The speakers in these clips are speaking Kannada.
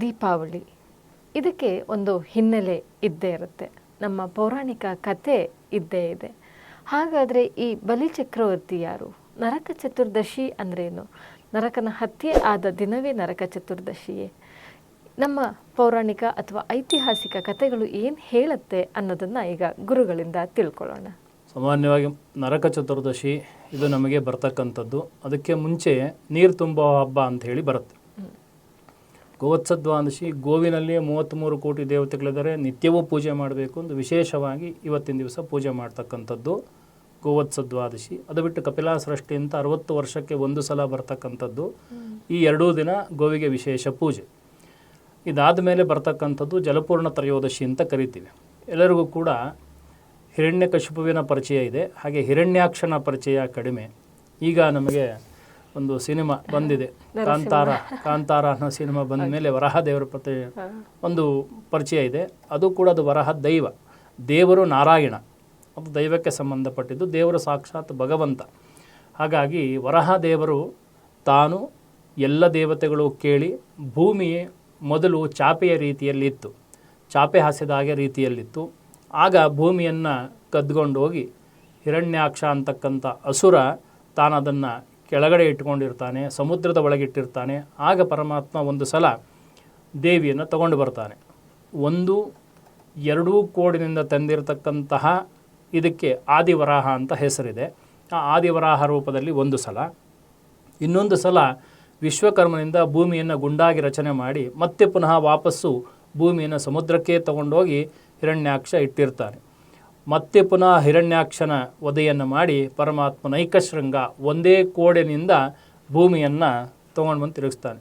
ದೀಪಾವಳಿ. ಇದಕ್ಕೆ ಒಂದು ಹಿನ್ನೆಲೆ ಇದ್ದೇ ಇರುತ್ತೆ. ನಮ್ಮ ಪೌರಾಣಿಕ ಕಥೆ ಇದ್ದೇ ಇದೆ. ಹಾಗಾದರೆ ಈ ಬಲಿ ಚಕ್ರವರ್ತಿ ಯಾರು? ನರಕ ಚತುರ್ದಶಿ ಅಂದ್ರೇನು? ನರಕನ ಹತ್ಯೆ ಆದ ದಿನವೇ ನರಕ ಚತುರ್ದಶಿಯೇ. ನಮ್ಮ ಪೌರಾಣಿಕ ಅಥವಾ ಐತಿಹಾಸಿಕ ಕಥೆಗಳು ಏನು ಹೇಳುತ್ತೆ ಅನ್ನೋದನ್ನು ಈಗ ಗುರುಗಳಿಂದ ತಿಳ್ಕೊಳ್ಳೋಣ. ಸಾಮಾನ್ಯವಾಗಿ ನರಕ ಚತುರ್ದಶಿ ಇದು ನಮಗೆ ಬರ್ತಕ್ಕಂಥದ್ದು. ಅದಕ್ಕೆ ಮುಂಚೆ ನೀರು ತುಂಬೋ ಹಬ್ಬ ಅಂತ ಹೇಳಿ ಬರುತ್ತೆ. ಗೋವತ್ಸದ್ವಾದಶಿ ಗೋವಿನಲ್ಲಿ ಮೂವತ್ತ್ಮೂರು ಕೋಟಿ ದೇವತೆಗಳಿದ್ದಾರೆ, ನಿತ್ಯವೂ ಪೂಜೆ ಮಾಡಬೇಕು ಎಂದು ವಿಶೇಷವಾಗಿ ಇವತ್ತಿನ ದಿವಸ ಪೂಜೆ ಮಾಡ್ತಕ್ಕಂಥದ್ದು ಗೋವತ್ಸದ್ವಾದಶಿ. ಅದು ಬಿಟ್ಟು ಕಪಿಲಾಸೃಷ್ಟಿ ಅಂತ ಅರವತ್ತು ವರ್ಷಕ್ಕೆ ಒಂದು ಸಲ ಬರ್ತಕ್ಕಂಥದ್ದು. ಈ ಎರಡೂ ದಿನ ಗೋವಿಗೆ ವಿಶೇಷ ಪೂಜೆ. ಇದಾದ ಮೇಲೆ ಬರ್ತಕ್ಕಂಥದ್ದು ಜಲಪೂರ್ಣ ತ್ರಯೋದಶಿ ಅಂತ ಕರಿತೀವಿ. ಎಲ್ಲರಿಗೂ ಕೂಡ ಹಿರಣ್ಯ ಕಶುಪುವಿನ ಪರಿಚಯ ಇದೆ. ಹಾಗೆ ಹಿರಣ್ಯಾಕ್ಷನ ಪರಿಚಯ ಕಡಿಮೆ. ಈಗ ನಮಗೆ ಒಂದು ಸಿನಿಮಾ ಬಂದಿದೆ. ಕಾಂತಾರ ಕಾಂತಾರ ಅನ್ನೋ ಸಿನಿಮಾ ಬಂದ ಮೇಲೆ ವರಹ ದೇವರ ಪ್ರತಿ ಒಂದು ಪರಿಚಯ ಇದೆ. ಅದು ಕೂಡ ಅದು ವರಹ ದೈವ. ದೇವರು ನಾರಾಯಣ. ಅದು ದೈವಕ್ಕೆ ಸಂಬಂಧಪಟ್ಟಿದ್ದು ದೇವರು ಸಾಕ್ಷಾತ್ ಭಗವಂತ. ಹಾಗಾಗಿ ವರಹ ದೇವರು ತಾನು ಎಲ್ಲ ದೇವತೆಗಳು ಕೇಳಿ ಭೂಮಿ ಮೊದಲು ಚಾಪೆಯ ರೀತಿಯಲ್ಲಿತ್ತು. ಚಾಪೆ ಹಾಸಿದ ಹಾಗೆ ರೀತಿಯಲ್ಲಿತ್ತು. ಆಗ ಭೂಮಿಯನ್ನು ಕದ್ಕೊಂಡು ಹೋಗಿ ಹಿರಣ್ಯಾಕ್ಷ ಅಂತಕ್ಕಂಥ ಅಸುರ ತಾನು ಅದನ್ನು ಕೆಳಗಡೆ ಇಟ್ಕೊಂಡಿರ್ತಾನೆ, ಸಮುದ್ರದ ಒಳಗಿಟ್ಟಿರ್ತಾನೆ ಆಗ ಪರಮಾತ್ಮ ಒಂದು ಸಲ ದೇವಿಯನ್ನು ತಗೊಂಡು ಬರ್ತಾನೆ. ಒಂದು, ಎರಡೂ ಕೋಡಿನಿಂದ ತಂದಿರತಕ್ಕಂತಹ ಇದಕ್ಕೆ ಆದಿವರಾಹ ಅಂತ ಹೆಸರಿದೆ. ಆ ಆದಿವರಾಹ ರೂಪದಲ್ಲಿ ಒಂದು ಸಲ. ಇನ್ನೊಂದು ಸಲ ವಿಶ್ವಕರ್ಮನಿಂದ ಭೂಮಿಯನ್ನು ಗುಂಡಾಗಿ ರಚನೆ ಮಾಡಿ ಮತ್ತೆ ಪುನಃ ವಾಪಸ್ಸು ಭೂಮಿಯನ್ನು ಸಮುದ್ರಕ್ಕೆ ತಗೊಂಡೋಗಿ ಹಿರಣ್ಯಾಕ್ಷ ಇಟ್ಟಿರ್ತಾನೆ. ಮತ್ತೆ ಪುನಃ ಹಿರಣ್ಯಾಕ್ಷನ ವಧೆಯನ್ನು ಮಾಡಿ ಪರಮಾತ್ಮ ನೈಕಶೃಂಗ ಒಂದೇ ಕೋಡಿನಿಂದ ಭೂಮಿಯನ್ನು ತೊಗೊಂಡು ಬಂದು ತಿರುಗಿಸ್ತಾನೆ.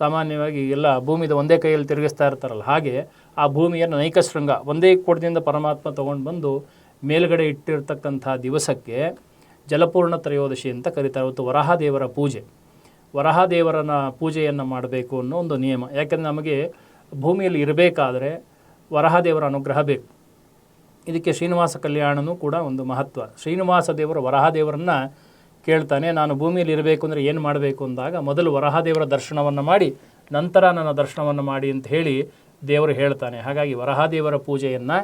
ಸಾಮಾನ್ಯವಾಗಿ ಎಲ್ಲ ಭೂಮಿದ ಒಂದೇ ಕೈಯಲ್ಲಿ ತಿರುಗಿಸ್ತಾ ಇರ್ತಾರಲ್ಲ, ಹಾಗೆ ಆ ಭೂಮಿಯನ್ನು ನೈಕಶೃಂಗ ಒಂದೇ ಕೋಡದಿಂದ ಪರಮಾತ್ಮ ತೊಗೊಂಡು ಬಂದು ಮೇಲ್ಗಡೆ ಇಟ್ಟಿರ್ತಕ್ಕಂಥ ದಿವಸಕ್ಕೆ ಜಲಪೂರ್ಣ ತ್ರಯೋದಶಿ ಅಂತ ಕರೀತಾರೆ. ಅವತ್ತು ವರಹದೇವರ ಪೂಜೆ. ವರಹದೇವರನ ಪೂಜೆಯನ್ನು ಮಾಡಬೇಕು ಅನ್ನೋ ಒಂದು ನಿಯಮ. ಯಾಕೆಂದರೆ ನಮಗೆ ಭೂಮಿಯಲ್ಲಿ ಇರಬೇಕಾದ್ರೆ ವರಹದೇವರ ಅನುಗ್ರಹ ಬೇಕು. ಇದಕ್ಕೆ ಶ್ರೀನಿವಾಸ ಕಲ್ಯಾಣನೂ ಕೂಡ ಒಂದು ಮಹತ್ವ. ಶ್ರೀನಿವಾಸ ದೇವರು ವರಹದೇವರನ್ನ ಕೇಳ್ತಾನೆ, ನಾನು ಭೂಮಿಯಲ್ಲಿ ಇರಬೇಕು ಅಂದರೆ ಏನು ಮಾಡಬೇಕು? ಅಂದಾಗ ಮೊದಲು ವರಹದೇವರ ದರ್ಶನವನ್ನು ಮಾಡಿ, ನಂತರ ನನ್ನ ದರ್ಶನವನ್ನು ಮಾಡಿ ಅಂತ ಹೇಳಿ ದೇವರು ಹೇಳ್ತಾನೆ. ಹಾಗಾಗಿ ವರಹದೇವರ ಪೂಜೆಯನ್ನು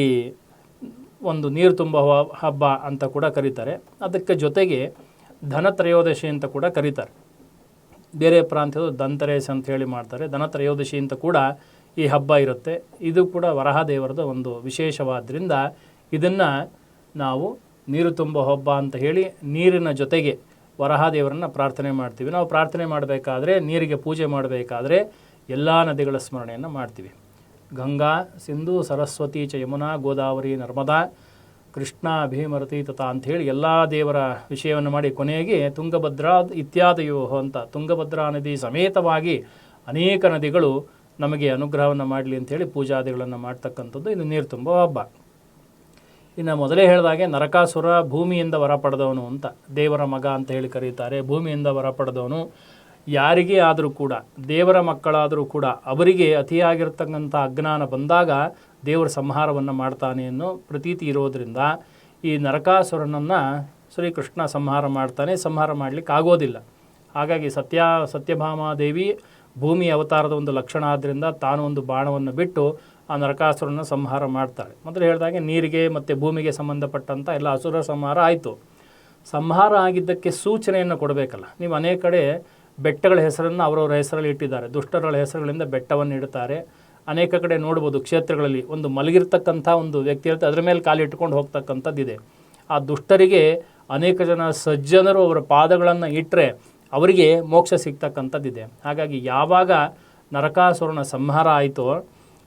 ಈ ಒಂದು ನೀರು ತುಂಬ ಹಬ್ಬ ಅಂತ ಕೂಡ ಕರೀತಾರೆ. ಅದಕ್ಕೆ ಜೊತೆಗೆ ಧನತ್ರಯೋದಶಿ ಅಂತ ಕೂಡ ಕರೀತಾರೆ. ಬೇರೆ ಪ್ರಾಂತ್ಯದ ದಂತರೇಸ್ ಅಂತ ಹೇಳಿ ಮಾಡ್ತಾರೆ. ಧನತ್ರಯೋದಶಿ ಅಂತ ಕೂಡ ಈ ಹಬ್ಬ ಇರುತ್ತೆ. ಇದು ಕೂಡ ವರಹ ದೇವರದ ಒಂದು ವಿಶೇಷವಾದ್ದರಿಂದ ಇದನ್ನು ನಾವು ನೀರು ತುಂಬ ಹಬ್ಬ ಅಂತ ಹೇಳಿ ನೀರಿನ ಜೊತೆಗೆ ವರಹದೇವರನ್ನು ಪ್ರಾರ್ಥನೆ ಮಾಡ್ತೀವಿ. ನಾವು ಪ್ರಾರ್ಥನೆ ಮಾಡಬೇಕಾದ್ರೆ, ನೀರಿಗೆ ಪೂಜೆ ಮಾಡಬೇಕಾದ್ರೆ ಎಲ್ಲ ನದಿಗಳ ಸ್ಮರಣೆಯನ್ನು ಮಾಡ್ತೀವಿ. ಗಂಗಾ, ಸಿಂಧು, ಸರಸ್ವತಿ ಚ ಯಮುನಾ, ಗೋದಾವರಿ, ನರ್ಮದಾ, ಕೃಷ್ಣ, ಭೀಮರತಿ ತಥಾ ಅಂಥೇಳಿ ಎಲ್ಲ ದೇವರ ವಿಷಯವನ್ನು ಮಾಡಿ ಕೊನೆಗೆ ತುಂಗಭದ್ರಾ ಇತ್ಯಾದಿಯೋ ಅಂತ. ತುಂಗಭದ್ರಾ ನದಿ ಸಮೇತವಾಗಿ ಅನೇಕ ನದಿಗಳು ನಮಗೆ ಅನುಗ್ರಹವನ್ನು ಮಾಡಲಿ ಅಂಥೇಳಿ ಪೂಜಾದಿಗಳನ್ನು ಮಾಡ್ತಕ್ಕಂಥದ್ದು ಇದು ನೀರು ತುಂಬ ಹಬ್ಬ. ಇನ್ನು ಮೊದಲೇ ಹೇಳಿದಾಗೆ ನರಕಾಸುರ ಭೂಮಿಯಿಂದ ವರ ಪಡೆದವನು ಅಂತ, ದೇವರ ಮಗ ಅಂತ ಹೇಳಿ ಕರೀತಾರೆ. ಭೂಮಿಯಿಂದ ವರ ಪಡೆದವನು ಯಾರಿಗೇ ಆದರೂ ಕೂಡ, ದೇವರ ಮಕ್ಕಳಾದರೂ ಕೂಡ, ಅವರಿಗೆ ಅತಿಯಾಗಿರ್ತಕ್ಕಂಥ ಅಜ್ಞಾನ ಬಂದಾಗ ದೇವರ ಸಂಹಾರವನ್ನು ಮಾಡ್ತಾನೆ ಅನ್ನೋ ಪ್ರತೀತಿ ಇರೋದರಿಂದ ಈ ನರಕಾಸುರನನ್ನು ಶ್ರೀಕೃಷ್ಣ ಸಂಹಾರ ಮಾಡ್ತಾನೆ. ಸಂಹಾರ ಮಾಡಲಿಕ್ಕೆ ಆಗೋದಿಲ್ಲ ಹಾಗಾಗಿ ಸತ್ಯ, ಸತ್ಯಭಾಮಾದೇವಿ ಭೂಮಿ ಅವತಾರದ ಒಂದು ಲಕ್ಷಣ ಆದ್ದರಿಂದ ತಾನು ಒಂದು ಬಾಣವನ್ನು ಬಿಟ್ಟು ಆ ನರಕಾಸುರನ ಸಂಹಾರ ಮಾಡ್ತಾಳೆ. ಮೊದಲು ಹೇಳಿದಾಗೆ ನೀರಿಗೆ ಮತ್ತು ಭೂಮಿಗೆ ಸಂಬಂಧಪಟ್ಟಂಥ ಎಲ್ಲ ಅಸುರ ಸಂಹಾರ ಆಯಿತು. ಸಂಹಾರ ಆಗಿದ್ದಕ್ಕೆ ಸೂಚನೆಯನ್ನು ಕೊಡಬೇಕಲ್ಲ. ನೀವು ಅನೇಕ ಕಡೆ ಬೆಟ್ಟಗಳ ಹೆಸರನ್ನು ಅವರವರ ಹೆಸರಲ್ಲಿ ಇಟ್ಟಿದ್ದಾರೆ. ದುಷ್ಟರಗಳ ಹೆಸರುಗಳಿಂದ ಬೆಟ್ಟವನ್ನು ಇಡ್ತಾರೆ. ಅನೇಕ ಕಡೆ ನೋಡ್ಬೋದು ಕ್ಷೇತ್ರಗಳಲ್ಲಿ ಒಂದು ಮಲಗಿರ್ತಕ್ಕಂಥ ಒಂದು ವ್ಯಕ್ತಿ ಇರುತ್ತೆ. ಅದರ ಮೇಲೆ ಕಾಲಿಟ್ಟುಕೊಂಡು ಹೋಗ್ತಕ್ಕಂಥದ್ದಿದೆ. ಆ ದುಷ್ಟರಿಗೆ ಅನೇಕ ಜನ ಸಜ್ಜನರು ಅವರ ಪಾದಗಳನ್ನು ಇಟ್ಟರೆ ಅವರಿಗೆ ಮೋಕ್ಷ ಸಿಗ್ತಕ್ಕಂಥದ್ದಿದೆ. ಹಾಗಾಗಿ ಯಾವಾಗ ನರಕಾಸುರನ ಸಂಹಾರ ಆಯಿತೋ,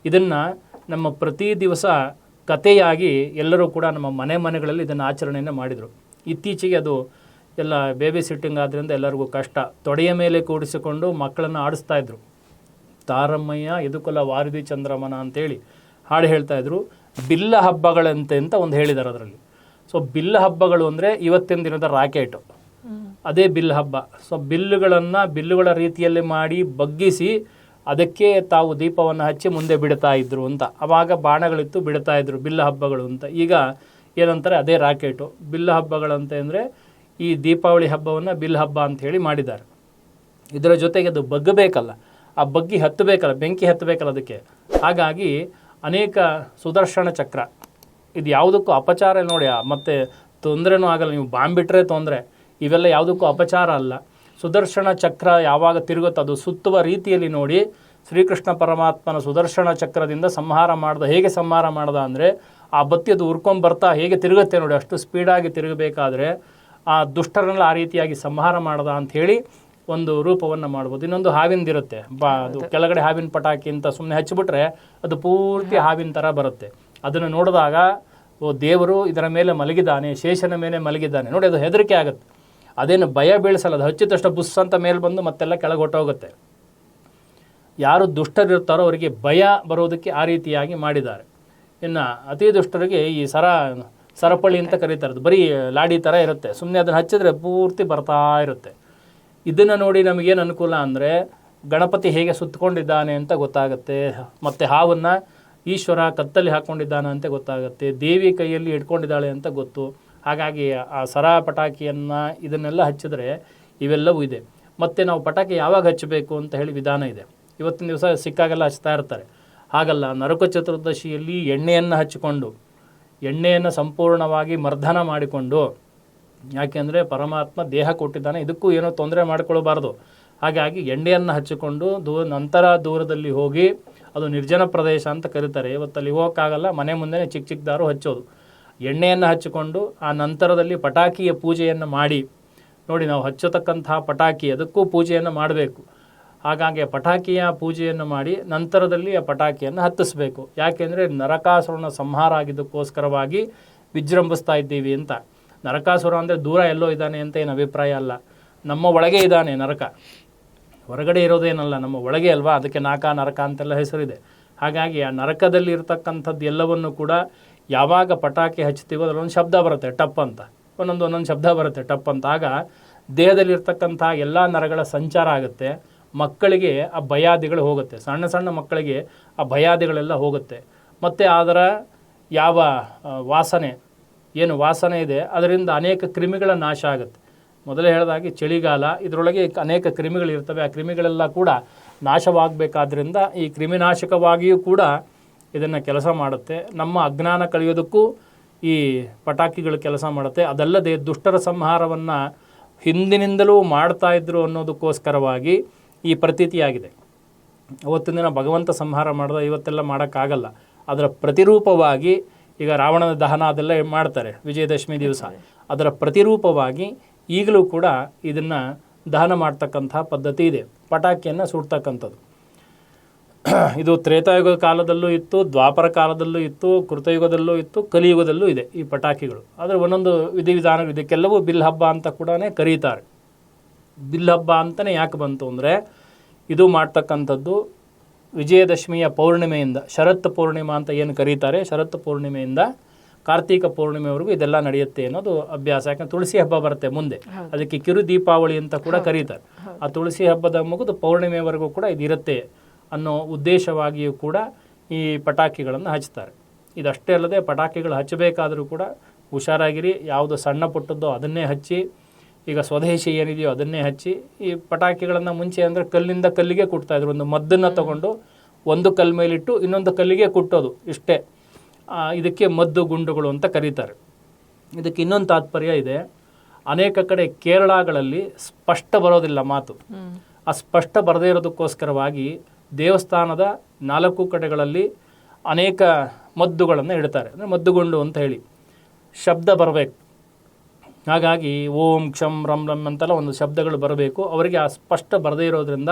ಇದನ್ನು ನಮ್ಮ ಪ್ರತಿ ದಿವಸ ಕಥೆಯಾಗಿ ಎಲ್ಲರೂ ಕೂಡ ನಮ್ಮ ಮನೆ ಮನೆಗಳಲ್ಲಿ ಇದನ್ನು ಆಚರಣೆಯನ್ನು ಮಾಡಿದರು. ಇತ್ತೀಚೆಗೆ ಅದು ಎಲ್ಲ ಬೇಬಿ ಸಿಟ್ಟಿಂಗ್ ಆದ್ದರಿಂದ ಎಲ್ಲರಿಗೂ ಕಷ್ಟ. ತೊಡೆಯ ಮೇಲೆ ಕೂಡಿಸಿಕೊಂಡು ಮಕ್ಕಳನ್ನು ಆಡಿಸ್ತಾ ಇದ್ರು. ತಾರಮ್ಮಯ್ಯ ಯದುಕುಲ ವಾರಿದಿ ಚಂದ್ರಮನ ಅಂತೇಳಿ ಹಾಡು ಹೇಳ್ತಾ ಇದ್ರು. ಬಿಲ್ಲ ಹಬ್ಬಗಳಂತೆ ಅಂತ ಒಂದು ಹೇಳಿದ್ದಾರೆ ಅದರಲ್ಲಿ. ಸೊ ಬಿಲ್ಲ ಹಬ್ಬಗಳು ಅಂದರೆ ಇವತ್ತಿನ ದಿನದ ರಾಕೆಟು. ಅದೇ ಬಿಲ್ ಹಬ್ಬ. ಸೊ ಬಿಲ್ಲುಗಳನ್ನು ಬಿಲ್ಲುಗಳ ರೀತಿಯಲ್ಲಿ ಮಾಡಿ ಬಗ್ಗಿಸಿ ಅದಕ್ಕೆ ತಾವು ದೀಪವನ್ನು ಹಚ್ಚಿ ಮುಂದೆ ಬಿಡ್ತಾ ಇದ್ರು ಅಂತ. ಅವಾಗ ಬಾಣಗಳಿತ್ತು, ಬಿಡ್ತಾ ಇದ್ರು ಬಿಲ್ಲ ಹಬ್ಬಗಳು ಅಂತ. ಈಗ ಏನಂತಾರೆ, ಅದೇ ರಾಕೆಟು. ಬಿಲ್ಲ ಹಬ್ಬಗಳಂತ ಅಂದರೆ ಈ ದೀಪಾವಳಿ ಹಬ್ಬವನ್ನು ಬಿಲ್ ಹಬ್ಬ ಅಂತ ಹೇಳಿ ಮಾಡಿದ್ದಾರೆ. ಇದರ ಜೊತೆಗೆ ಅದು ಬಗ್ಗಬೇಕಲ್ಲ. ಆ ಬಗ್ಗಿ ಹತ್ತಬೇಕಲ್ಲ, ಬೆಂಕಿ ಹತ್ತಬೇಕಲ್ಲ ಅದಕ್ಕೆ. ಹಾಗಾಗಿ ಅನೇಕ ಸುದರ್ಶನ ಚಕ್ರ. ಇದು ಯಾವುದಕ್ಕೂ ಅಪಚಾರ ನೋಡಿ ಮತ್ತೆ ತೊಂದರೆನೂ ಆಗಲ್ಲ. ನೀವು ಬಾಂಬ್ ಬಿಟ್ಟರೆ ತೊಂದರೆ. ಇವೆಲ್ಲ ಯಾವುದಕ್ಕೂ ಅಪಚಾರ ಅಲ್ಲ. ಸುದರ್ಶನ ಚಕ್ರ ಯಾವಾಗ ತಿರುಗುತ್ತೋ ಅದು ಸುತ್ತುವ ರೀತಿಯಲ್ಲಿ ನೋಡಿ ಶ್ರೀಕೃಷ್ಣ ಪರಮಾತ್ಮನ ಸುದರ್ಶನ ಚಕ್ರದಿಂದ ಸಂಹಾರ ಮಾಡ್ದ ಹೇಗೆ ಸಂಹಾರ ಮಾಡ್ದ ಅಂದರೆ ಆ ಬತ್ತಿ ಅದು ಉರ್ಕೊಂಡು ಬರ್ತಾ ಹೇಗೆ ತಿರುಗುತ್ತೆ ನೋಡಿ ಅಷ್ಟು ಸ್ಪೀಡಾಗಿ ತಿರುಗಬೇಕಾದ್ರೆ ಆ ದುಷ್ಟರನ್ನೆಲ್ಲ ಆ ರೀತಿಯಾಗಿ ಸಂಹಾರ ಮಾಡ್ದ ಅಂತ ಹೇಳಿ ಒಂದು ರೂಪವನ್ನು ಮಾಡ್ಬೋದು. ಇನ್ನೊಂದು ಹಾವಿಂದಿರುತ್ತೆ ಬಾ ಅದು ಕೆಳಗಡೆ ಹಾವಿನ ಪಟಾಕಿ ಅಂತ ಸುಮ್ಮನೆ ಹಚ್ಚಿಬಿಟ್ರೆ ಅದು ಪೂರ್ತಿ ಹಾವಿನ ಥರ ಬರುತ್ತೆ. ಅದನ್ನು ನೋಡಿದಾಗ ಓ ದೇವರು ಇದರ ಮೇಲೆ ಮಲಗಿದ್ದಾನೆ ಶೇಷನ ಮೇಲೆ ಮಲಗಿದ್ದಾನೆ. ನೋಡಿ ಅದು ಹೆದರಿಕೆ ಆಗುತ್ತೆ. ಅದೇನು ಭಯ ಬೀಳಿಸಲ್ಲ. ಅದು ಹಚ್ಚಿದಷ್ಟು ಬುಸ್ ಅಂತ ಮೇಲೆ ಬಂದು ಮತ್ತೆಲ್ಲ ಕೆಳಗೆ ಹೊಟ್ಟೋಗುತ್ತೆ ಯಾರು ದುಷ್ಟರಿರ್ತಾರೋ ಅವರಿಗೆ ಭಯ ಬರೋದಕ್ಕೆ ಆ ರೀತಿಯಾಗಿ ಮಾಡಿದ್ದಾರೆ. ಇನ್ನು ಅತಿ ದುಷ್ಟರಿಗೆ ಈ ಸರ, ಸರಪಳಿ ಅಂತ ಕರೀತಾರೆ. ಬರೀ ಲಾಡಿ ಥರ ಇರುತ್ತೆ. ಸುಮ್ಮನೆ ಅದನ್ನು ಹಚ್ಚಿದ್ರೆ ಪೂರ್ತಿ ಬರ್ತಾ ಇರುತ್ತೆ. ಇದನ್ನು ನೋಡಿ ನಮಗೇನು ಅನುಕೂಲ ಅಂದರೆ ಗಣಪತಿ ಹೇಗೆ ಸುತ್ತಕೊಂಡಿದ್ದಾನೆ ಅಂತ ಗೊತ್ತಾಗುತ್ತೆ. ಮತ್ತು ಹಾವನ್ನು ಈಶ್ವರ ಕತ್ತಲ್ಲಿ ಹಾಕ್ಕೊಂಡಿದ್ದಾನೆ ಅಂತ ಗೊತ್ತಾಗುತ್ತೆ. ದೇವಿ ಕೈಯಲ್ಲಿ ಇಟ್ಕೊಂಡಿದ್ದಾಳೆ ಅಂತ ಗೊತ್ತು. ಹಾಗಾಗಿ ಆ ಸರ ಪಟಾಕಿಯನ್ನು ಇದನ್ನೆಲ್ಲ ಹಚ್ಚಿದ್ರೆ ಇವೆಲ್ಲವೂ ಇದೆ. ಮತ್ತು ನಾವು ಪಟಾಕಿ ಯಾವಾಗ ಹಚ್ಚಬೇಕು ಅಂತ ಹೇಳಿ ವಿಧಾನ ಇದೆ. ಇವತ್ತಿನ ದಿವಸ ಸಿಕ್ಕಾಗೆಲ್ಲ ಹಚ್ತಾ ಇರ್ತಾರೆ. ಹಾಗಲ್ಲ, ನರಕ ಚತುರ್ದಶಿಯಲ್ಲಿ ಎಣ್ಣೆಯನ್ನು ಹಚ್ಚಿಕೊಂಡು, ಎಣ್ಣೆಯನ್ನು ಸಂಪೂರ್ಣವಾಗಿ ಮರ್ದನ ಮಾಡಿಕೊಂಡು ಯಾಕೆಂದರೆ ಪರಮಾತ್ಮ ದೇಹ ಕೊಟ್ಟಿದ್ದಾನೆ, ಇದಕ್ಕೂ ಏನೋ ತೊಂದರೆ ಮಾಡಿಕೊಳ್ಬಾರ್ದು. ಹಾಗಾಗಿ ಎಣ್ಣೆಯನ್ನು ಹಚ್ಚಿಕೊಂಡು ದೂರ ನಂತರ ದೂರದಲ್ಲಿ ಹೋಗಿ ಅದು ನಿರ್ಜನ ಪ್ರದೇಶ ಅಂತ ಕರೀತಾರೆ. ಇವತ್ತಲ್ಲಿ ಹೋಗೋಕ್ಕಾಗಲ್ಲ, ಮನೆ ಮುಂದೆನೇ ಚಿಕ್ಕ ಚಿಕ್ಕದಾರು ಹಚ್ಚೋದು. ಎಣ್ಣೆಯನ್ನು ಹಚ್ಚಿಕೊಂಡು ಆ ನಂತರದಲ್ಲಿ ಪಟಾಕಿಯ ಪೂಜೆಯನ್ನು ಮಾಡಿ, ನೋಡಿ ನಾವು ಹಚ್ಚತಕ್ಕಂತಹ ಪಟಾಕಿ, ಅದಕ್ಕೂ ಪೂಜೆಯನ್ನು ಮಾಡಬೇಕು. ಹಾಗಾಗಿ ಪಟಾಕಿಯ ಪೂಜೆಯನ್ನು ಮಾಡಿ ನಂತರದಲ್ಲಿ ಆ ಪಟಾಕಿಯನ್ನು ಹತ್ತಿಸಬೇಕು. ಯಾಕೆಂದರೆ ನರಕಾಸುರನ ಸಂಹಾರ ಆಗಿದ್ದಕ್ಕೋಸ್ಕರವಾಗಿ ವಿಜೃಂಭಿಸ್ತಾ ಇದ್ದೀವಿ ಅಂತ. ನರಕಾಸುರ ಅಂದರೆ ದೂರ ಎಲ್ಲೋ ಇದ್ದಾನೆ ಅಂತ ಏನು ಅಭಿಪ್ರಾಯ ಅಲ್ಲ. ನಮ್ಮ ಒಳಗೆ ಇದ್ದಾನೆ ನರಕ. ಹೊರಗಡೆ ಇರೋದೇನಲ್ಲ, ನಮ್ಮ ಒಳಗೆ ಅಲ್ವಾ? ಅದಕ್ಕೆ ನಾಕ ನರಕ ಅಂತೆಲ್ಲ ಹೆಸರಿದೆ. ಹಾಗಾಗಿ ಆ ನರಕದಲ್ಲಿ ಇರತಕ್ಕಂಥದ್ದು ಎಲ್ಲವನ್ನು ಕೂಡ ಯಾವಾಗ ಪಟಾಕಿ ಹಚ್ತೀವೋ ಅದರೊಂದು ಶಬ್ದ ಬರುತ್ತೆ, ಟಪ್ ಅಂತ. ಒಂದೊಂದು ಒಂದೊಂದು ಶಬ್ದ ಬರುತ್ತೆ, ಟಪ್ ಅಂತ. ಆಗ ದೇಹದಲ್ಲಿರ್ತಕ್ಕಂಥ ಎಲ್ಲ ನರಗಳ ಸಂಚಾರ ಆಗುತ್ತೆ. ಮಕ್ಕಳಿಗೆ ಆ ಭಯಾದಿಗಳು ಹೋಗುತ್ತೆ. ಸಣ್ಣ ಸಣ್ಣ ಮಕ್ಕಳಿಗೆ ಆ ಭಯಾದಿಗಳೆಲ್ಲ ಹೋಗುತ್ತೆ. ಮತ್ತು ಅದರ ಯಾವ ವಾಸನೆ, ಏನು ವಾಸನೆ ಇದೆ, ಅದರಿಂದ ಅನೇಕ ಕ್ರಿಮಿಗಳ ನಾಶ ಆಗುತ್ತೆ. ಮೊದಲೇ ಹೇಳಿದಾಗೆ ಚಳಿಗಾಲ, ಇದರೊಳಗೆ ಅನೇಕ ಕ್ರಿಮಿಗಳಿರ್ತವೆ ಆ ಕ್ರಿಮಿಗಳೆಲ್ಲ ಕೂಡ ನಾಶವಾಗಬೇಕಾದ್ರಿಂದ ಈ ಕ್ರಿಮಿನಾಶಕವಾಗಿಯೂ ಕೂಡ ಇದನ್ನು ಕೆಲಸ ಮಾಡುತ್ತೆ. ನಮ್ಮ ಅಜ್ಞಾನ ಕಳೆಯೋದಕ್ಕೂ ಈ ಪಟಾಕಿಗಳು ಕೆಲಸ ಮಾಡುತ್ತೆ. ಅದಲ್ಲದೆ ದುಷ್ಟರ ಸಂಹಾರವನ್ನು ಹಿಂದಿನಿಂದಲೂ ಮಾಡ್ತಾ ಇದ್ರು ಅನ್ನೋದಕ್ಕೋಸ್ಕರವಾಗಿ ಈ ಪ್ರತೀತಿಯಾಗಿದೆ. ಅವತ್ತಿನ ದಿನ ಭಗವಂತ ಸಂಹಾರ ಮಾಡಿದ, ಇವತ್ತೆಲ್ಲ ಮಾಡೋಕ್ಕಾಗಲ್ಲ. ಅದರ ಪ್ರತಿರೂಪವಾಗಿ ಈಗ ರಾವಣನ ದಹನ ಅದೆಲ್ಲ ಮಾಡ್ತಾರೆ, ವಿಜಯದಶಮಿ ದಿವಸ. ಅದರ ಪ್ರತಿರೂಪವಾಗಿ ಈಗಲೂ ಕೂಡ ಇದನ್ನು ದಹನ ಮಾಡ್ತಕ್ಕಂತಹ ಪದ್ಧತಿ ಇದೆ. ಪಟಾಕಿಯನ್ನು ಸುಡ್ತಕ್ಕಂಥದ್ದು. ಇದು ತ್ರೇತಾಯುಗ ಕಾಲದಲ್ಲೂ ಇತ್ತು ದ್ವಾಪರ ಕಾಲದಲ್ಲೂ ಇತ್ತು ಕೃತಯುಗದಲ್ಲೂ ಇತ್ತು ಕಲಿಯುಗದಲ್ಲೂ ಇದೆ ಈ ಪಟಾಕಿಗಳು. ಆದರೆ ಒಂದೊಂದು ವಿಧಿವಿಧಾನಗಳು ಇದಕ್ಕೆಲ್ಲವೂ ಬಿಲ್ ಹಬ್ಬ ಅಂತ ಕೂಡ ಕರೀತಾರೆ. ಬಿಲ್ ಹಬ್ಬ ಅಂತಲೇ ಯಾಕೆ ಬಂತು ಅಂದರೆ ಇದು ಮಾಡ್ತಕ್ಕಂಥದ್ದು ವಿಜಯದಶಮಿಯ ಪೌರ್ಣಿಮೆಯಿಂದ ಶರತ್ ಪೂರ್ಣಿಮಾ ಅಂತ ಏನು ಕರೀತಾರೆ ಶರತ್ ಪೂರ್ಣಿಮೆಯಿಂದ ಕಾರ್ತೀಕ ಪೂರ್ಣಿಮೆವರೆಗೂ ಇದೆಲ್ಲ ನಡೆಯುತ್ತೆ ಅನ್ನೋದು ಅಭ್ಯಾಸ. ಯಾಕಂದ್ರೆ ತುಳಸಿ ಹಬ್ಬ ಬರುತ್ತೆ ಮುಂದೆ. ಅದಕ್ಕೆ ಕಿರು ದೀಪಾವಳಿ ಅಂತ ಕೂಡ ಕರೀತಾರೆ. ಆ ತುಳಸಿ ಹಬ್ಬದ ಮುಗಿದು ಪೌರ್ಣಿಮೆವರೆಗೂ ಕೂಡ ಇದಿರುತ್ತೆ. ಅನ್ನೋ ಉದ್ದೇಶವಾಗಿಯೂ ಕೂಡ ಈ ಪಟಾಕಿಗಳನ್ನು ಹಚ್ತಾರೆ. ಇದಷ್ಟೇ ಅಲ್ಲದೆ ಪಟಾಕಿಗಳು ಹಚ್ಚಬೇಕಾದರೂ ಕೂಡ ಹುಷಾರಾಗಿರಿ ಯಾವುದು ಸಣ್ಣ ಪುಟ್ಟದ್ದೋ ಅದನ್ನೇ ಹಚ್ಚಿ ಈಗ ಸ್ವದೇಶಿ ಏನಿದೆಯೋ ಅದನ್ನೇ ಹಚ್ಚಿ ಈ ಪಟಾಕಿಗಳನ್ನು ಮುಂಚೆ ಅಂದರೆ ಕಲ್ಲಿಂದ ಕಲ್ಲಿಗೆ ಕೊಡ್ತಾ ಇದ್ರು. ಒಂದು ಮದ್ದನ್ನು ತಗೊಂಡು ಒಂದು ಕಲ್ ಮೇಲಿಟ್ಟು ಇನ್ನೊಂದು ಕಲ್ಲಿಗೆ ಕುಟ್ಟೋದು ಇಷ್ಟೇ. ಇದಕ್ಕೆ ಮದ್ದು ಗುಂಡುಗಳು ಅಂತ ಕರೀತಾರೆ. ಇದಕ್ಕೆ ಇನ್ನೊಂದು ತಾತ್ಪರ್ಯ ಇದೆ. ಅನೇಕ ಕಡೆ ಕೇರಳಗಳಲ್ಲಿ ಸ್ಪಷ್ಟ ಬರೋದಿಲ್ಲ ಮಾತು. ಆ ಸ್ಪಷ್ಟ ಬರದೇ ಇರೋದಕ್ಕೋಸ್ಕರವಾಗಿ ದೇವಸ್ಥಾನದ ನಾಲ್ಕು ಕಡೆಗಳಲ್ಲಿ ಅನೇಕ ಮದ್ದುಗಳನ್ನು ಇಡ್ತಾರೆ. ಅಂದರೆ ಮದ್ದುಗೊಂಡು ಅಂತ ಹೇಳಿ ಶಬ್ದ ಬರಬೇಕು. ಹಾಗಾಗಿ ಓಂ ಕ್ಷಂ ರಂ ರಂ ಅಂತೆಲ್ಲ ಒಂದು ಶಬ್ದಗಳು ಬರಬೇಕು. ಅವರಿಗೆ ಆ ಸ್ಪಷ್ಟ ಬರದೇ ಇರೋದ್ರಿಂದ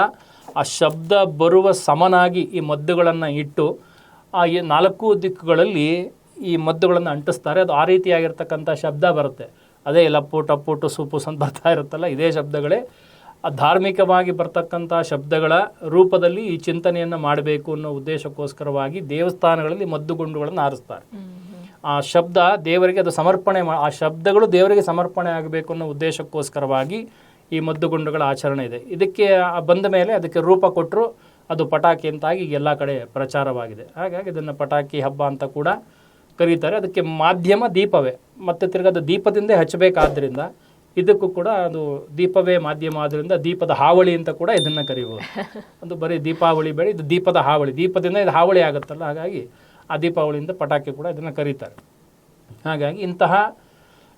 ಆ ಶಬ್ದ ಬರುವ ಸಮನಾಗಿ ಈ ಮದ್ದುಗಳನ್ನು ಇಟ್ಟು ಆ ನಾಲ್ಕು ದಿಕ್ಕುಗಳಲ್ಲಿ ಈ ಮದ್ದುಗಳನ್ನು ಅಂಟಿಸ್ತಾರೆ. ಅದು ಆ ರೀತಿಯಾಗಿರ್ತಕ್ಕಂಥ ಶಬ್ದ ಬರುತ್ತೆ. ಅದೇ ಲಪ್ಪು ಟಪ್ಪು ಟು ಸೂಪು ಅಂತ ಬರ್ತಾ ಇರುತ್ತಲ್ಲ, ಇದೇ ಶಬ್ದಗಳೇ. ಧಾರ್ಮಿಕವಾಗಿ ಬರ್ತಕ್ಕಂಥ ಶಬ್ದಗಳ ರೂಪದಲ್ಲಿ ಈ ಚಿಂತನೆಯನ್ನು ಮಾಡಬೇಕು ಅನ್ನೋ ಉದ್ದೇಶಕ್ಕೋಸ್ಕರವಾಗಿ ದೇವಸ್ಥಾನಗಳಲ್ಲಿ ಮದ್ದುಗುಂಡುಗಳನ್ನು ಆರಿಸ್ತಾರೆ. ಆ ಶಬ್ದ ದೇವರಿಗೆ ಅದು ಸಮರ್ಪಣೆ ಆ ಶಬ್ದಗಳು ದೇವರಿಗೆ ಸಮರ್ಪಣೆ ಆಗಬೇಕು ಅನ್ನೋ ಉದ್ದೇಶಕ್ಕೋಸ್ಕರವಾಗಿ ಈ ಮದ್ದುಗುಂಡುಗಳ ಆಚರಣೆ ಇದೆ. ಇದಕ್ಕೆ ಬಂದ ಮೇಲೆ ಅದಕ್ಕೆ ರೂಪ ಕೊಟ್ಟರು ಅದು ಪಟಾಕಿ ಅಂತಾಗಿ ಎಲ್ಲ ಕಡೆ ಪ್ರಚಾರವಾಗಿದೆ. ಹಾಗಾಗಿ ಇದನ್ನು ಪಟಾಕಿ ಹಬ್ಬ ಅಂತ ಕೂಡ ಕರೀತಾರೆ. ಅದಕ್ಕೆ ಮಾಧ್ಯಮ ದೀಪವೇ. ಮತ್ತೆ ತಿರ್ಗದ ಅದು ದೀಪದಿಂದೇ ಹಚ್ಚಬೇಕಾದ್ರಿಂದ ಇದಕ್ಕೂ ಕೂಡ ಅದು ದೀಪವೇ ಮಾಧ್ಯಮ ಆದ್ದರಿಂದ ದೀಪದ ಹಾವಳಿ ಅಂತ ಕೂಡ ಇದನ್ನ ಕರೀಬೋದು. ಅದು ಬರೀ ದೀಪಾವಳಿ ಬೇಡ ಇದು ದೀಪದ ಹಾವಳಿ. ದೀಪದಿಂದ ಇದು ಹಾವಳಿ ಆಗುತ್ತಲ್ಲ ಹಾಗಾಗಿ ಆ ದೀಪಾವಳಿಯಿಂದ ಪಟಾಕಿ ಕೂಡ ಇದನ್ನು ಕರೀತಾರೆ. ಹಾಗಾಗಿ ಇಂತಹ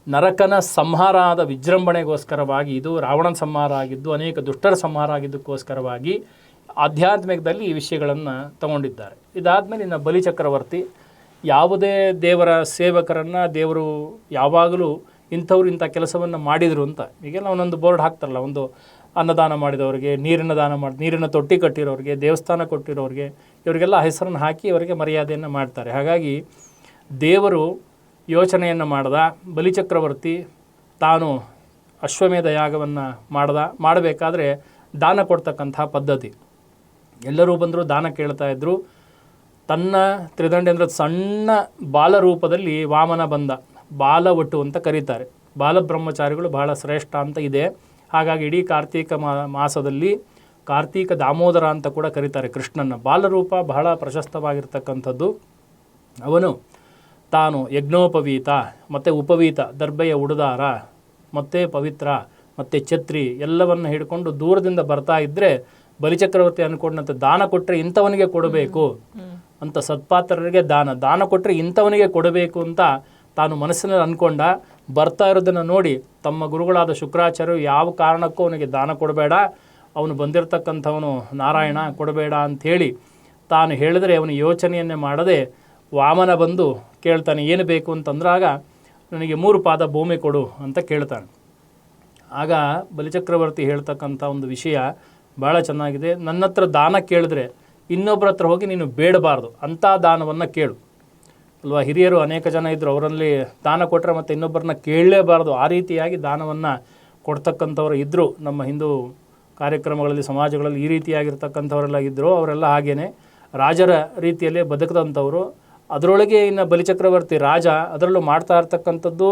ನರಕನ ಸಂಹಾರ ಆದ ವಿಜೃಂಭಣೆಗೋಸ್ಕರವಾಗಿ ಇದು ರಾವಣನ ಸಂಹಾರ ಆಗಿದ್ದು ಅನೇಕ ದುಷ್ಟರ ಸಂಹಾರ ಆಗಿದ್ದಕ್ಕೋಸ್ಕರವಾಗಿ ಆಧ್ಯಾತ್ಮಿಕದಲ್ಲಿ ಈ ವಿಷಯಗಳನ್ನು ತಗೊಂಡಿದ್ದಾರೆ. ಇದಾದಮೇಲೆ ಇನ್ನು ಬಲಿ ಚಕ್ರವರ್ತಿ ಯಾವುದೇ ದೇವರ ಸೇವಕರನ್ನು ದೇವರು ಯಾವಾಗಲೂ ಇಂಥವ್ರು ಇಂಥ ಕೆಲಸವನ್ನು ಮಾಡಿದರು ಅಂತ. ಈಗೆಲ್ಲ ಒಂದೊಂದು ಬೋರ್ಡ್ ಹಾಕ್ತಾರಲ್ಲ, ಒಂದು ಅನ್ನದಾನ ಮಾಡಿದವರಿಗೆ, ನೀರಿನ ದಾನ ಮಾಡಿ, ನೀರಿನ ತೊಟ್ಟಿ ಕಟ್ಟಿರೋರಿಗೆ, ದೇವಸ್ಥಾನ ಕೊಟ್ಟಿರೋರಿಗೆ, ಇವರಿಗೆಲ್ಲ ಹೆಸರನ್ನು ಹಾಕಿ ಅವರಿಗೆ ಮರ್ಯಾದೆಯನ್ನು ಮಾಡ್ತಾರೆ. ಹಾಗಾಗಿ ದೇವರು ಯೋಚನೆಯನ್ನು ಮಾಡ್ದ, ಬಲಿಚಕ್ರವರ್ತಿ ತಾನು ಅಶ್ವಮೇಧ ಯಾಗವನ್ನು ಮಾಡ್ದ, ಮಾಡಬೇಕಾದ್ರೆ ದಾನ ಕೊಡ್ತಕ್ಕಂಥ ಪದ್ಧತಿ. ಎಲ್ಲರೂ ಬಂದರೂ ದಾನ ಕೇಳ್ತಾ ಇದ್ದರು ತನ್ನ ತ್ರಿದಂಡಿ ಅಂದ್ರೆ ಸಣ್ಣ ಬಾಲರೂಪದಲ್ಲಿ ವಾಮನ ಬಂದ. ಬಾಲ ಒಟ್ಟು ಅಂತ ಕರೀತಾರೆ. ಬಾಲಬ್ರಹ್ಮಚಾರಿಗಳು ಬಹಳ ಶ್ರೇಷ್ಠ ಅಂತ ಇದೆ. ಹಾಗಾಗಿ ಇಡೀ ಕಾರ್ತೀಕ ಮಾ ಮಾಸದಲ್ಲಿ ಕಾರ್ತೀಕ ದಾಮೋದರ ಅಂತ ಕೂಡ ಕರೀತಾರೆ ಕೃಷ್ಣನ ಬಾಲರೂಪ ಬಹಳ ಪ್ರಶಸ್ತವಾಗಿರ್ತಕ್ಕಂಥದ್ದು. ಅವನು ತಾನು ಯಜ್ಞೋಪವೀತ ಮತ್ತು ಉಪವೀತ ದರ್ಬೆಯ ಉಡುದಾರ ಮತ್ತು ಪವಿತ್ರ ಮತ್ತು ಛತ್ರಿ ಎಲ್ಲವನ್ನು ಹಿಡ್ಕೊಂಡು ದೂರದಿಂದ ಬರ್ತಾ ಇದ್ದರೆ ಬಲಿಚಕ್ರವರ್ತಿ ಅನ್ಕೊಂಡಂತೆ ದಾನ ಕೊಟ್ಟರೆ ಇಂಥವನಿಗೆ ಕೊಡಬೇಕು ಅಂತ ಸತ್ಪಾತ್ರರಿಗೆ ದಾನ. ದಾನ ಕೊಟ್ಟರೆ ಇಂಥವನಿಗೆ ಕೊಡಬೇಕು ಅಂತ ತಾನು ಮನಸ್ಸಿನಲ್ಲಿ ಅಂದ್ಕೊಂಡ ಬರ್ತಾ ಇರೋದನ್ನು ನೋಡಿ ತಮ್ಮ ಗುರುಗಳಾದ ಶುಕ್ರಾಚಾರ್ಯರು ಯಾವ ಕಾರಣಕ್ಕೂ ಅವನಿಗೆ ದಾನ ಕೊಡಬೇಡ, ಅವನು ಬಂದಿರತಕ್ಕಂಥವನು ನಾರಾಯಣ ಕೊಡಬೇಡ ಅಂಥೇಳಿ ತಾನು ಹೇಳಿದರೆ ಅವನು ಯೋಚನೆಯನ್ನೇ ಮಾಡದೆ ವಾಮನ ಬಂದು ಕೇಳ್ತಾನೆ, ಏನು ಬೇಕು ಅಂತಂದ್ರಾಗ ನನಗೆ ಮೂರು ಪಾದ ಭೂಮಿ ಕೊಡು ಅಂತ ಕೇಳ್ತಾನೆ. ಆಗ ಬಲಿಚಕ್ರವರ್ತಿ ಹೇಳ್ತಕ್ಕಂಥ ಒಂದು ವಿಷಯ ಭಾಳ ಚೆನ್ನಾಗಿದೆ. ನನ್ನ ಹತ್ರ ದಾನ ಕೇಳಿದ್ರೆ ಇನ್ನೊಬ್ಬರ ಹತ್ರ ಹೋಗಿ ನೀನು ಬೇಡಬಾರ್ದು, ಅಂಥ ದಾನವನ್ನು ಕೇಳು. ಅಲ್ವಾ? ಹಿರಿಯರು ಅನೇಕ ಜನ ಇದ್ದರು ಅವರಲ್ಲಿ ದಾನ ಕೊಟ್ಟರೆ ಮತ್ತು ಇನ್ನೊಬ್ಬರನ್ನ ಕೇಳಲೇಬಾರ್ದು. ಆ ರೀತಿಯಾಗಿ ದಾನವನ್ನು ಕೊಡ್ತಕ್ಕಂಥವ್ರು ಇದ್ದರು ನಮ್ಮ ಹಿಂದೂ ಕಾರ್ಯಕ್ರಮಗಳಲ್ಲಿ, ಸಮಾಜಗಳಲ್ಲಿ ಈ ರೀತಿಯಾಗಿರ್ತಕ್ಕಂಥವರೆಲ್ಲ ಇದ್ದರು ಅವರೆಲ್ಲ ಹಾಗೇ ರಾಜರ ರೀತಿಯಲ್ಲೇ ಬದುಕದಂಥವರು. ಅದರೊಳಗೆ ಇನ್ನು ಬಲಿಚಕ್ರವರ್ತಿ ರಾಜ, ಅದರಲ್ಲೂ ಮಾಡ್ತಾ ಇರ್ತಕ್ಕಂಥದ್ದು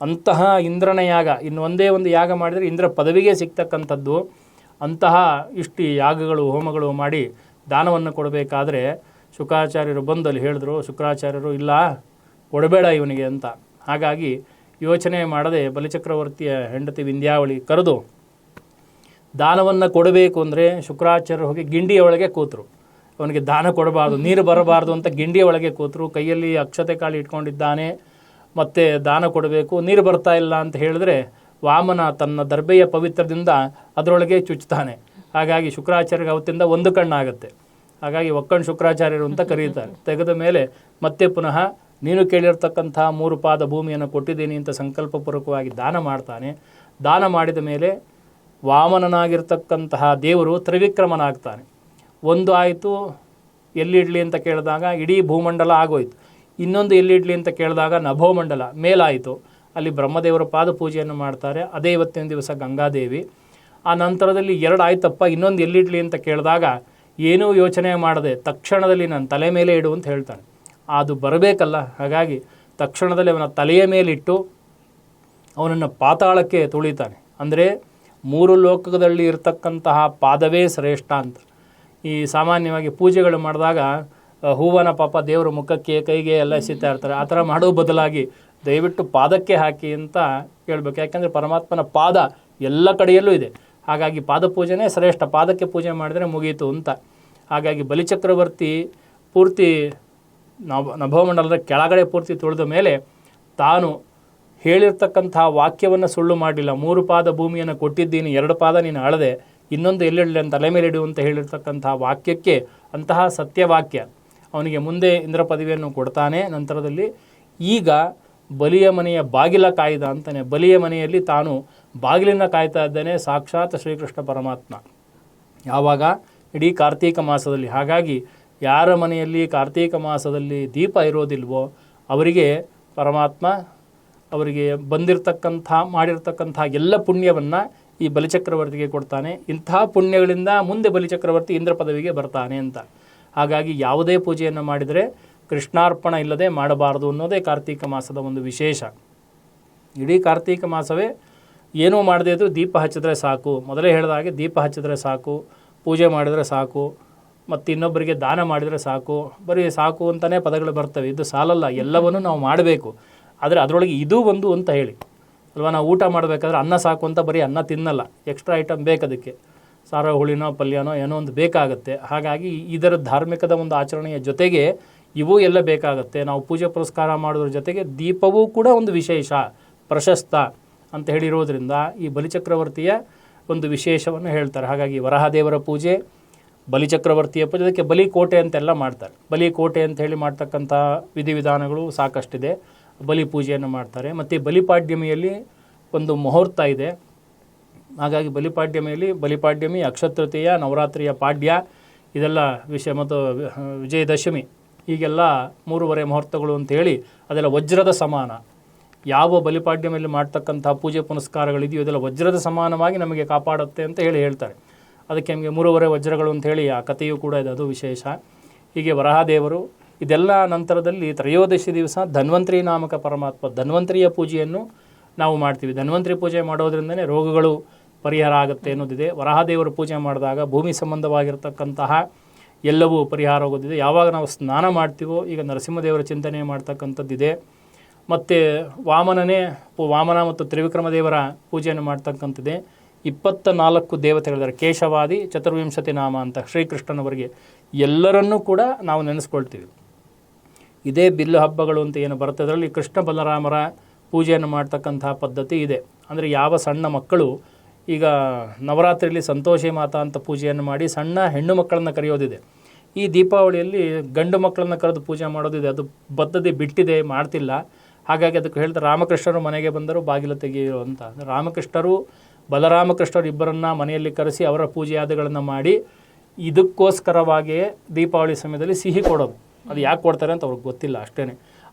ಅಂತಹ ಇಂದ್ರನ ಯಾಗ. ಇನ್ನು ಒಂದೇ ಒಂದು ಯಾಗ ಮಾಡಿದರೆ ಇಂದ್ರ ಪದವಿಗೆ ಸಿಗ್ತಕ್ಕಂಥದ್ದು. ಅಂತಹ ಇಷ್ಟು ಯಾಗಗಳು, ಹೋಮಗಳು ಮಾಡಿ ದಾನವನ್ನು ಕೊಡಬೇಕಾದ್ರೆ ಶುಕ್ರಾಚಾರ್ಯರು ಬಂದಲ್ಲಿ ಹೇಳಿದ್ರು, ಶುಕ್ರಾಚಾರ್ಯರು, ಇಲ್ಲ, ಕೊಡಬೇಡ ಇವನಿಗೆ ಅಂತ. ಹಾಗಾಗಿ ಯೋಚನೆ ಮಾಡದೆ ಬಲಿಚಕ್ರವರ್ತಿಯ ಹೆಂಡತಿ ವಿಂಧ್ಯಾವಳಿ ಕರೆದು, ದಾನವನ್ನು ಕೊಡಬೇಕು ಅಂದರೆ ಶುಕ್ರಾಚಾರ್ಯರು ಹೋಗಿ ಗಿಂಡಿಯ ಒಳಗೆ ಕೂತರು. ಅವನಿಗೆ ದಾನ ಕೊಡಬಾರ್ದು, ನೀರು ಬರಬಾರ್ದು ಅಂತ ಗಿಂಡಿಯ ಒಳಗೆ ಕೂತರು. ಕೈಯಲ್ಲಿ ಅಕ್ಷತೆ ಕಾಳು ಇಟ್ಕೊಂಡಿದ್ದಾನೆ, ಮತ್ತೆ ದಾನ ಕೊಡಬೇಕು, ನೀರು ಬರ್ತಾ ಇಲ್ಲ ಅಂತ ಹೇಳಿದ್ರೆ ವಾಮನ ತನ್ನ ದರ್ಬೆಯ ಪವಿತ್ರದಿಂದ ಅದರೊಳಗೆ ಚುಚ್ಚುತ್ತಾನೆ. ಹಾಗಾಗಿ ಶುಕ್ರಾಚಾರ್ಯರಿಗೆ ಅವತ್ತಿಂದ ಒಂದು ಕಣ್ಣಾಗುತ್ತೆ. ಹಾಗಾಗಿ ಒಕ್ಕಣ್ ಶುಕ್ರಾಚಾರ್ಯರು ಅಂತ ಕರೀತಾರೆ. ತೆಗೆದ ಮೇಲೆ ಮತ್ತೆ ಪುನಃ ನೀನು ಕೇಳಿರ್ತಕ್ಕಂಥ ಮೂರು ಪಾದ ಭೂಮಿಯನ್ನು ಕೊಟ್ಟಿದ್ದೀನಿ ಅಂತ ಸಂಕಲ್ಪಪೂರ್ವಕವಾಗಿ ದಾನ ಮಾಡ್ತಾನೆ. ದಾನ ಮಾಡಿದ ಮೇಲೆ ವಾಮನನಾಗಿರ್ತಕ್ಕಂತಹ ದೇವರು ತ್ರಿವಿಕ್ರಮನಾಗ್ತಾನೆ. ಒಂದು ಆಯಿತು ಎಲ್ಲಿಡ್ಲಿ ಅಂತ ಕೇಳಿದಾಗ ಇಡೀ ಭೂಮಂಡಲ ಆಗೋಯ್ತು. ಇನ್ನೊಂದು ಎಲ್ಲಿಡ್ಲಿ ಅಂತ ಕೇಳಿದಾಗ ನಭೋಮಂಡಲ, ಮೇಲಾಯಿತು. ಅಲ್ಲಿ ಬ್ರಹ್ಮದೇವರ ಪಾದ ಪೂಜೆಯನ್ನು ಮಾಡ್ತಾರೆ. ಅದೇ ಇವತ್ತಿನ ದಿವಸ ಗಂಗಾದೇವಿ. ಆ ನಂತರದಲ್ಲಿ ಎರಡು ಆಯ್ತಪ್ಪ, ಇನ್ನೊಂದು ಎಲ್ಲಿಡ್ಲಿ ಅಂತ ಕೇಳಿದಾಗ ಏನೂ ಯೋಚನೆ ಮಾಡದೆ ತಕ್ಷಣದಲ್ಲಿ ನನ್ನ ತಲೆ ಮೇಲೆ ಇಡು ಅಂತ ಹೇಳ್ತಾನೆ. ಅದು ಬರಬೇಕಲ್ಲ, ಹಾಗಾಗಿ ತಕ್ಷಣದಲ್ಲಿ ಅವನ ತಲೆಯ ಮೇಲಿಟ್ಟು ಅವನನ್ನು ಪಾತಾಳಕ್ಕೆ ತುಳಿತಾನೆ. ಅಂದರೆ ಮೂರು ಲೋಕದಲ್ಲಿ ಇರತಕ್ಕಂತಹ ಪಾದವೇ ಶ್ರೇಷ್ಠ ಅಂತ. ಈ ಸಾಮಾನ್ಯವಾಗಿ ಪೂಜೆಗಳು ಮಾಡಿದಾಗ ಹೂವನ ಪಾಪ ದೇವರ ಮುಖಕ್ಕೆ, ಕೈಗೆ ಎಲ್ಲ ಎಸಿತಾ ಇರ್ತಾರೆ. ಆ ಥರ ಮಾಡೋ ಬದಲಾಗಿ ದಯವಿಟ್ಟು ಪಾದಕ್ಕೆ ಹಾಕಿ ಅಂತ ಹೇಳ್ಬೇಕು. ಯಾಕೆಂದರೆ ಪರಮಾತ್ಮನ ಪಾದ ಎಲ್ಲ ಕಡೆಯಲ್ಲೂ ಇದೆ. ಹಾಗಾಗಿ ಪಾದಪೂಜೆನೇ ಶ್ರೇಷ್ಠ. ಪಾದಕ್ಕೆ ಪೂಜೆ ಮಾಡಿದರೆ ಮುಗೀತು ಅಂತ. ಹಾಗಾಗಿ ಬಲಿಚಕ್ರವರ್ತಿ ಪೂರ್ತಿ ನಭ ನಭೋಮಂಡಲದ ಕೆಳಗಡೆ ಪೂರ್ತಿ ತುಳಿದ ಮೇಲೆ ತಾನು ಹೇಳಿರ್ತಕ್ಕಂಥ ವಾಕ್ಯವನ್ನು ಸುಳ್ಳು ಮಾಡಲಿಲ್ಲ ಮೂರು ಪಾದ ಭೂಮಿಯನ್ನು ಕೊಟ್ಟಿದ್ದೀನಿ, ಎರಡು ಪಾದ ನೀನು ಅಳದೆ, ಇನ್ನೊಂದು ಎಲ್ಲಿಡಲಿ ಅಂತ ತಲೆ ಮೇಲೆ ಅಂತ ಹೇಳಿರ್ತಕ್ಕಂತಹ ವಾಕ್ಯಕ್ಕೆ ಅಂತಹ ಸತ್ಯವಾಕ್ಯ ಅವನಿಗೆ ಮುಂದೆ ಇಂದ್ರ ಪದವಿಯನ್ನು ಕೊಡ್ತಾನೆ. ನಂತರದಲ್ಲಿ ಈಗ ಬಲಿಯ ಮನೆಯ ಬಾಗಿಲ ಕಾಯ್ದ ಅಂತಾನೆ. ಬಲಿಯ ಮನೆಯಲ್ಲಿ ತಾನು ಬಾಗಿಲನ್ನು ಕಾಯ್ತಾ ಇದ್ದಾನೆ, ಸಾಕ್ಷಾತ್ ಶ್ರೀಕೃಷ್ಣ ಪರಮಾತ್ಮ. ಯಾವಾಗ? ಇಡೀ ಕಾರ್ತೀಕ ಮಾಸದಲ್ಲಿ. ಹಾಗಾಗಿ ಯಾರ ಮನೆಯಲ್ಲಿ ಕಾರ್ತೀಕ ಮಾಸದಲ್ಲಿ ದೀಪ ಇರೋದಿಲ್ವೋ, ಅವರಿಗೆ ಪರಮಾತ್ಮ ಅವರಿಗೆ ಬಂದಿರತಕ್ಕಂಥ, ಮಾಡಿರ್ತಕ್ಕಂಥ ಎಲ್ಲ ಪುಣ್ಯವನ್ನು ಈ ಬಲಿಚಕ್ರವರ್ತಿಗೆ ಕೊಡ್ತಾನೆ. ಇಂತಹ ಪುಣ್ಯಗಳಿಂದ ಮುಂದೆ ಬಲಿಚಕ್ರವರ್ತಿ ಇಂದ್ರ ಪದವಿಗೆ ಬರ್ತಾನೆ ಅಂತ. ಹಾಗಾಗಿ ಯಾವುದೇ ಪೂಜೆಯನ್ನು ಮಾಡಿದರೆ ಕೃಷ್ಣಾರ್ಪಣ ಇಲ್ಲದೆ ಮಾಡಬಾರದು ಅನ್ನೋದೇ ಕಾರ್ತೀಕ ಮಾಸದ ಒಂದು ವಿಶೇಷ. ಇಡೀ ಕಾರ್ತೀಕ ಮಾಸವೇ ಏನೂ ಮಾಡದೇ ಇದ್ದರೂ ದೀಪ ಹಚ್ಚಿದ್ರೆ ಸಾಕು. ಮೊದಲೇ ಹೇಳಿದ ಹಾಗೆ ದೀಪ ಹಚ್ಚಿದ್ರೆ ಸಾಕು, ಪೂಜೆ ಮಾಡಿದರೆ ಸಾಕು, ಮತ್ತು ಇನ್ನೊಬ್ಬರಿಗೆ ದಾನ ಮಾಡಿದರೆ ಸಾಕು. ಬರೀ ಸಾಕು ಅಂತಲೇ ಪದಗಳು ಬರ್ತವೆ. ಇದು ಸಾಲಲ್ಲ, ಎಲ್ಲವನ್ನೂ ನಾವು ಮಾಡಬೇಕು. ಆದರೆ ಅದರೊಳಗೆ ಇದು ಒಂದು ಅಂತ ಹೇಳಿ. ಅಲ್ವಾ, ನಾವು ಊಟ ಮಾಡಬೇಕಾದ್ರೆ ಅನ್ನ ಸಾಕು ಅಂತ ಬರೀ ಅನ್ನ ತಿನ್ನಲ್ಲ. ಎಕ್ಸ್ಟ್ರಾ ಐಟಮ್ ಬೇಕದಕ್ಕೆ ಸಾರ ಹುಳಿನೋ, ಪಲ್ಯನೋ ಏನೋ ಒಂದು ಬೇಕಾಗುತ್ತೆ. ಹಾಗಾಗಿ ಇದರ ಧಾರ್ಮಿಕದ ಒಂದು ಆಚರಣೆಯ ಜೊತೆಗೆ ಇವು ಎಲ್ಲ ಬೇಕಾಗುತ್ತೆ. ನಾವು ಪೂಜೆ ಪುರಸ್ಕಾರ ಮಾಡೋದ್ರ ಜೊತೆಗೆ ದೀಪವೂ ಕೂಡ ಒಂದು ವಿಶೇಷ, ಪ್ರಶಸ್ತ. ಅಂತ ಹೇಳಿರೋದ್ರಿಂದ ಈ ಬಲಿಚಕ್ರವರ್ತಿಯ ಒಂದು ವಿಶೇಷವನ್ನು ಹೇಳ್ತಾರೆ. ಹಾಗಾಗಿ ವರಹದೇವರ ಪೂಜೆ, ಬಲಿಚಕ್ರವರ್ತಿಯ ಪೂಜೆ, ಅದಕ್ಕೆ ಬಲಿಕೋಟೆ ಅಂತೆಲ್ಲ ಮಾಡ್ತಾರೆ. ಬಲಿಕೋಟೆ ಅಂತ ಹೇಳಿ ಮಾಡ್ತಕ್ಕಂಥ ವಿಧಿವಿಧಾನಗಳು ಸಾಕಷ್ಟಿದೆ. ಬಲಿ ಪೂಜೆಯನ್ನು ಮಾಡ್ತಾರೆ. ಮತ್ತು ಬಲಿಪಾಡ್ಯಮಿಯಲ್ಲಿ ಒಂದು ಮುಹೂರ್ತ ಇದೆ. ಹಾಗಾಗಿ ಬಲಿಪಾಡ್ಯಮಿಯಲ್ಲಿ ಬಲಿಪಾಡ್ಯಮಿ ಅಕ್ಷತೃತೀಯ ನವರಾತ್ರಿಯ ಪಾಡ್ಯ, ಇದೆಲ್ಲ ವಿಷಯ ಮತ್ತು ವಿಜಯದಶಮಿ ಈಗೆಲ್ಲ ಮೂರುವರೆ ಮುಹೂರ್ತಗಳು ಅಂತ ಹೇಳಿ ಅದೆಲ್ಲ ವಜ್ರದ ಸಮಾನ. ಯಾವ ಬಲಿಪಾಡ್ಯಮಿಯಲ್ಲಿ ಮಾಡ್ತಕ್ಕಂಥ ಪೂಜೆ ಪುನಸ್ಕಾರಗಳಿದೆಯೋ ಇದೆಲ್ಲ ವಜ್ರದ ಸಮಾನವಾಗಿ ನಮಗೆ ಕಾಪಾಡುತ್ತೆ ಅಂತ ಹೇಳಿ ಹೇಳ್ತಾರೆ. ಅದಕ್ಕೆ ನಮಗೆ ಮೂರುವರೆ ವಜ್ರಗಳು ಅಂತ ಹೇಳಿ ಆ ಕಥೆಯೂ ಕೂಡ ಇದೆ, ಅದು ವಿಶೇಷ. ಹೀಗೆ ವರಹದೇವರು ಇದೆಲ್ಲ ನಂತರದಲ್ಲಿ ತ್ರಯೋದಶಿ ದಿವಸ ಧನ್ವಂತರಿ ನಾಮಕ ಪರಮಾತ್ಮ, ಧನ್ವಂತರಿಯ ಪೂಜೆಯನ್ನು ನಾವು ಮಾಡ್ತೀವಿ. ಧನ್ವಂತರಿ ಪೂಜೆ ಮಾಡೋದ್ರಿಂದನೇ ರೋಗಗಳು ಪರಿಹಾರ ಆಗುತ್ತೆ ಅನ್ನೋದಿದೆ ವರಹದೇವರು ಪೂಜೆ ಮಾಡಿದಾಗ ಭೂಮಿ ಸಂಬಂಧವಾಗಿರ್ತಕ್ಕಂತಹ ಎಲ್ಲವೂ ಪರಿಹಾರ ಆಗೋದಿದೆ. ಯಾವಾಗ ನಾವು ಸ್ನಾನ ಮಾಡ್ತೀವೋ ಈಗ ನರಸಿಂಹದೇವರ ಚಿಂತನೆ ಮಾಡ್ತಕ್ಕಂಥದ್ದಿದೆ. ಮತ್ತು ವಾಮನನೇ ವಾಮನ ಮತ್ತು ತ್ರಿವಿಕ್ರಮ ದೇವರ ಪೂಜೆಯನ್ನು ಮಾಡ್ತಕ್ಕಂಥದ್ದೇ ಇಪ್ಪತ್ತ ನಾಲ್ಕು ದೇವತೆಗಳಿದ್ದಾರೆ ಕೇಶವಾದಿ, ಚತುರ್ವಿಂಶತಿ ನಾಮ ಅಂತ ಶ್ರೀಕೃಷ್ಣನವರಿಗೆ ಎಲ್ಲರನ್ನೂ ಕೂಡ ನಾವು ನೆನೆಸ್ಕೊಳ್ತೀವಿ. ಇದೇ ಬಿಲ್ಲು ಹಬ್ಬಗಳು ಅಂತ ಏನು ಬರುತ್ತೆ, ಅದರಲ್ಲಿ ಕೃಷ್ಣ ಬಲರಾಮರ ಪೂಜೆಯನ್ನು ಮಾಡ್ತಕ್ಕಂತಹ ಪದ್ಧತಿ ಇದೆ. ಅಂದರೆ ಯಾವ ಸಣ್ಣ ಮಕ್ಕಳು ಈಗ ನವರಾತ್ರಿಯಲ್ಲಿ ಸಂತೋಷಿ ಮಾತಾ ಅಂತ ಪೂಜೆಯನ್ನು ಮಾಡಿ ಸಣ್ಣ ಹೆಣ್ಣು ಮಕ್ಕಳನ್ನು ಕರೆಯೋದಿದೆ. ಈ ದೀಪಾವಳಿಯಲ್ಲಿ ಗಂಡು ಮಕ್ಕಳನ್ನು ಕರೆದು ಪೂಜೆ ಮಾಡೋದಿದೆ. ಅದು ಬದ್ಧತೆ ಬಿಟ್ಟಿದೆ, ಮಾಡ್ತಿಲ್ಲ. ಹಾಗಾಗಿ ಅದಕ್ಕೆ ಹೇಳ್ತಾರೆ ರಾಮಕೃಷ್ಣರು ಮನೆಗೆ ಬಂದರು ಬಾಗಿಲು ತೆಗೆಯೋ ಅಂತ ರಾಮಕೃಷ್ಣರು ಬಲರಾಮಕೃಷ್ಣರು ಇಬ್ಬರನ್ನ ಮನೆಯಲ್ಲಿ ಕರೆಸಿ ಅವರ ಪೂಜೆಯಾದಿಗಳನ್ನು ಮಾಡಿ ಇದಕ್ಕೋಸ್ಕರವಾಗಿಯೇ ದೀಪಾವಳಿ ಸಮಯದಲ್ಲಿ ಸಿಹಿ ಕೊಡೋದು. ಅದು ಯಾಕೆ ಕೊಡ್ತಾರೆ ಅಂತ ಅವ್ರಿಗೆ ಗೊತ್ತಿಲ್ಲ ಅಷ್ಟೇ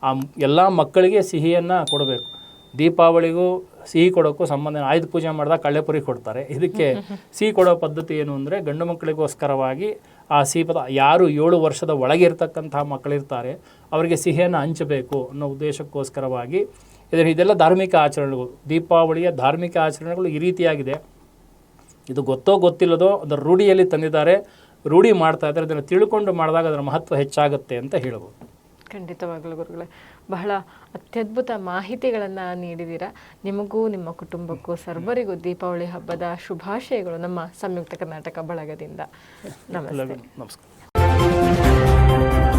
ಆ ಎಲ್ಲ ಮಕ್ಕಳಿಗೆ ಸಿಹಿಯನ್ನು ಕೊಡಬೇಕು. ದೀಪಾವಳಿಗೂ ಸಿಹಿ ಕೊಡೋಕ್ಕೂ ಸಂಬಂಧ ಆಯುಧ ಪೂಜೆ ಮಾಡಿದಾಗ ಕಳ್ಳೆಪುರಿ ಕೊಡ್ತಾರೆ. ಇದಕ್ಕೆ ಸಿಹಿ ಕೊಡೋ ಪದ್ಧತಿ ಏನು ಅಂದರೆ ಗಂಡು ಮಕ್ಕಳಿಗೋಸ್ಕರವಾಗಿ ಆ ಸಿಹಿ ಯಾರು ಏಳು ವರ್ಷದ ಒಳಗೆ ಇರ್ತಕ್ಕಂತಹ ಮಕ್ಕಳಿರ್ತಾರೆ, ಅವರಿಗೆ ಸಿಹಿಯನ್ನು ಹಂಚಬೇಕು ಅನ್ನೋ ಉದ್ದೇಶಕ್ಕೋಸ್ಕರವಾಗಿ ಇದರ ಇದೆಲ್ಲ ಧಾರ್ಮಿಕ ಆಚರಣೆಗಳು. ದೀಪಾವಳಿಯ ಧಾರ್ಮಿಕ ಆಚರಣೆಗಳು ಈ ರೀತಿಯಾಗಿದೆ. ಇದು ಗೊತ್ತೋ ಗೊತ್ತಿಲ್ಲದೋ ಅದರ ರೂಢಿಯಲ್ಲಿ ತಂದಿದ್ದಾರೆ. ರೂಢಿ ಮಾಡ್ತಾ ಇದ್ದಾರೆ. ಅದನ್ನು ತಿಳ್ಕೊಂಡು ಮಾಡಿದಾಗ ಅದರ ಮಹತ್ವ ಹೆಚ್ಚಾಗುತ್ತೆ ಅಂತ ಹೇಳ್ಬೋದು. ಖಂಡಿತವಾಗ್ಲೂ ಗುರುಗಳೇ. ಬಹಳ ಅತ್ಯದ್ಭುತ ಮಾಹಿತಿಗಳನ್ನು ನೀಡಿದ್ದೀರಾ ನಿಮಗೂ, ನಿಮ್ಮ ಕುಟುಂಬಕ್ಕೂ, ಸರ್ವರಿಗೂ ದೀಪಾವಳಿ ಹಬ್ಬದ ಶುಭಾಶಯಗಳು ನಮ್ಮ ಸಂಯುಕ್ತ ಕರ್ನಾಟಕ ಬಳಗದಿಂದ. ನಮಸ್ತೆ. ನಮಸ್ಕಾರ.